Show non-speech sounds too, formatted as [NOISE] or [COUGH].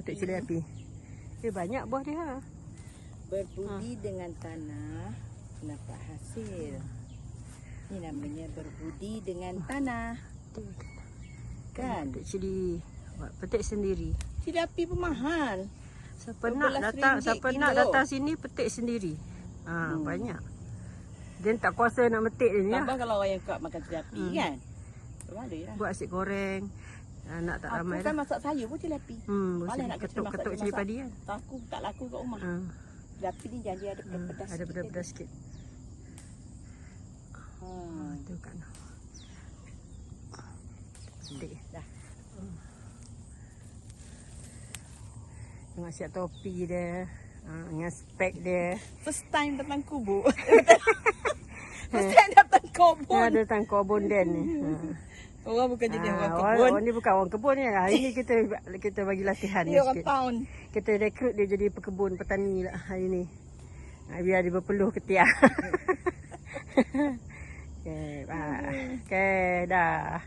petik cili api. Dia banyak buah dia. Ha. Berbudi dengan tanah dapat hasil. Ini namanya berbudi dengan tanah. Kan? Petik cili. Buat petik sendiri. Cili api pun mahal. Siapa nak RM12 datang, siapa kilo. nak datang sini petik sendiri. Ha, Hmm. banyak. Dia tak kuasa nak metik dia ni. Tambah lah. kalau orang yang kuat makan cili api Hmm. kan. Lah. Buat asyik goreng. Anak tak Aku ramai kan dah. masak sayur pun cili api. Hmm, Malah nak kena ketuk-ketuk masak cili padi kan. Aku tak laku kat rumah. Ha. Cili api ni janji ada Hmm, pedas-pedas. ada sikit pedas-pedas sikit. Ha. Ha, tu kan. Sedih. Dah. Tengok siap topi dia. Ha, dengan spek dia. First time datang kubur. [LAUGHS] First time datang kubur. ada datang kebun dia ni. Ha. [LAUGHS] Orang bukan jadi Ah, orang kebun. orang ni bukan orang kebun ni. Hari ni kita [LAUGHS] kita bagi latihan Dia orang sikit. town. Kita rekrut dia jadi pekebun petani lah hari ni. Ha, biar dia berpeluh ketiak. [LAUGHS] [LAUGHS] okay, ah. okay, dah.